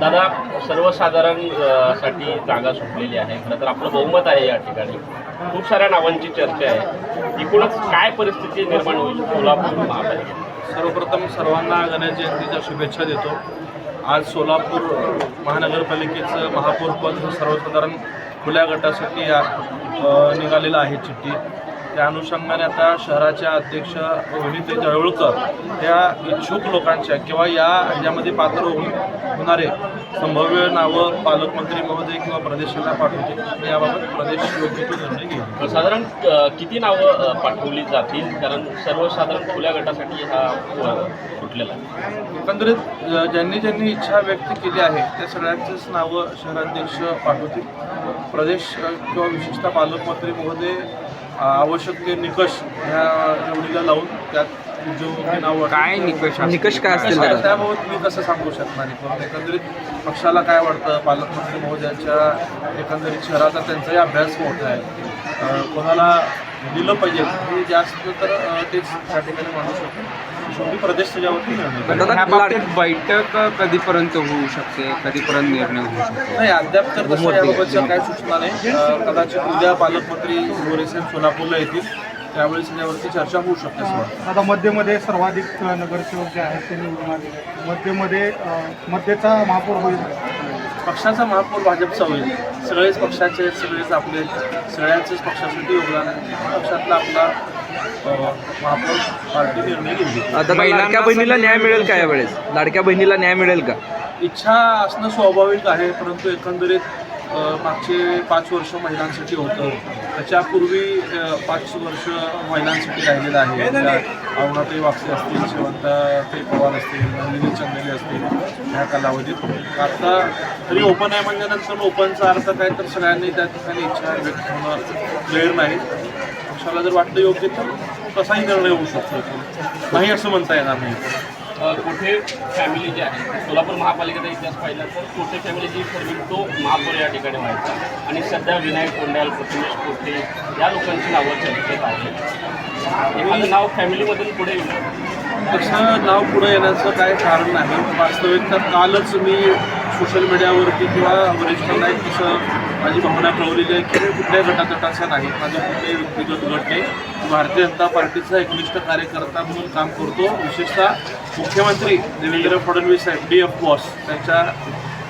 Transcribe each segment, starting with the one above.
दादा सर्वसाधारणसाठी जागा सुटलेली आहे. खरं तर आपलं बहुमत आहे या ठिकाणी. खूप साऱ्या नावांची चर्चा आहे. एकूणच काय परिस्थिती निर्माण होईल सोलापूर महापालिकेत? सर्वप्रथम सर्वांना गणेश जयंतीच्या शुभेच्छा देतो. आज सोलापूर महानगरपालिकेचं महापौरपद सर्वसाधारण खुल्या गटासाठी निघालेलं आहे चिठ्ठी. त्या अनुषंगाने आता शहराच्या अध्यक्ष वहिनीते जळवळकर या इच्छुक लोकांच्या किंवा या ह्याच्यामध्ये पात्र होणारे संभाव्य नावं पालकमंत्री महोदय किंवा प्रदेशाला पाठवतील. आणि याबाबत प्रदेश योग्य तो निर्णय घेईल. साधारण किती नावं पाठवली जातील? कारण सर्वसाधारण खुल्या गटासाठी हा आहे. एकंदरीत ज्यांनी ज्यांनी इच्छा व्यक्त केली आहे त्या सगळ्यांचीच नावं शहराध्यक्ष पाठवतील. प्रदेश किंवा विशेषतः पालकमंत्री महोदय आवश्यक ते निकष ह्या निवडीला लावून त्यात जो नाव काय निकष निकष काय असतील? त्याबाबत मी कसं सांगू शकणार एकंदरीत पक्षाला काय वाटतं? पालकमंत्री महोदयांच्या एकंदरीत शहराचा त्यांचाही अभ्यास मोठा आहे. कोणाला दिलं पाहिजे. हे जास्त तर तेच त्या ठिकाणी मानू शकतो. शेवटी. दादा, बाबतीत बैठक कधीपर्यंत होऊ शकते? कधीपर्यंत निर्णय होऊ शकतो? नाही अद्याप तर याबाबतच्या काय सूचना नाही. कदाचित उद्या पालकमंत्री गोरेसाहेब सोलापूरला येतील. त्यावेळेस याच्यावरती चर्चा होऊ शकते आता मध्यमध्ये सर्वाधिक नगरसेवक जे आहेत ते निवडून मध्यमध्ये मध्यचा महापौर होईल. पक्षाचा महापौर भाजपचा होईल. सगळेच पक्षाचे सगळेच आपले आहेत. सगळ्यांचंच पक्षासाठी योगदान आहे. पक्षातला आपला महापौर पार्टी निर्णय लाडक्या बहिणीला न्याय मिळेल का यावेळेस? लाडक्या बहिणीला न्याय मिळेल का? इच्छा असणं स्वाभाविक आहे परंतु एकंदरीत मागचे पाच वर्ष महिलांसाठी होतं. त्याच्यापूर्वी पाच वर्ष महिलांसाठी राहिलेलं आहे. अरुणाताई वागसे असतील शिवंताताई पवार असतील नंदिनी चंदेले असतील ह्या कालावधीत. आता तरी ओपन आहे म्हणल्यानंतर ओपनचा अर्थ काय तर सगळ्यांनी त्या ठिकाणी इच्छा व्यक्त होणं वेळ नाही. पक्षाला जर वाटतं योग्य तर कसाही निर्णय होऊ शकतो नाही असं म्हणता येणार नाही. कोठे फॅमिली जी आहे सोलापूर महापालिकेचा इतिहास पाहिला तर कोठे फॅमिली जी ठरविल तो महापौर या ठिकाणी व्हायचा. आणि सध्या विनायक कोंडाल प्रथमेश कोठे या लोकांची नावं चर्चेत आहेत एखादं नाव फॅमिलीमधून पुढे येईल तसं नाव पुढे येण्याचं काय कारण नाही. वास्तविकता कालच मी सोशल मीडियावरती किंवा वरिष्ठांना एक तसं माझी भावना कळवलेली आहे की मी कुठल्याही गटातटाचा नाही माझं कुठल्याही व्यक्तिगत गट नाही. भारतीय जनता पार्टीचा एकनिष्ठ कार्यकर्ता म्हणून काम करतो. विशेषतः मुख्यमंत्री देवेंद्र फडणवीस साहेब डी एफ बॉस त्यांच्या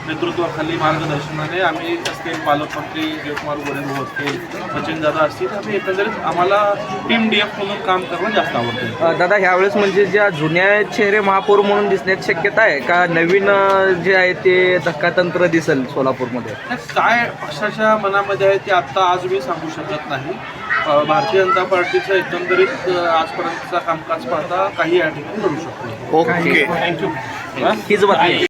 नेतृत्वाखाली मार्गदर्शनाने आम्ही असतील पालकमंत्री जयकुमार गोरेभाऊ असतील सचिन दादा असतील आम्ही एकंदरीत आम्हाला टीम डी एफ म्हणून काम करणं जास्त आवडतं. दादा ह्यावेळेस म्हणजे ज्या जुन्या चेहरे महापौर म्हणून दिसण्याची शक्यता आहे का नवीन जे आहे ते धक्कातंत्र दिसेल सोलापूरमध्ये? काय पक्षाच्या मनामध्ये आहे ते आत्ता आज मी सांगू शकत नाही. भारतीय जनता पार्टीचं एकंदरीत आजपर्यंतचा कामकाज पाहता काही या ठिकाणी घडू शकतो. ओके. थँक्यू हीच बातमी.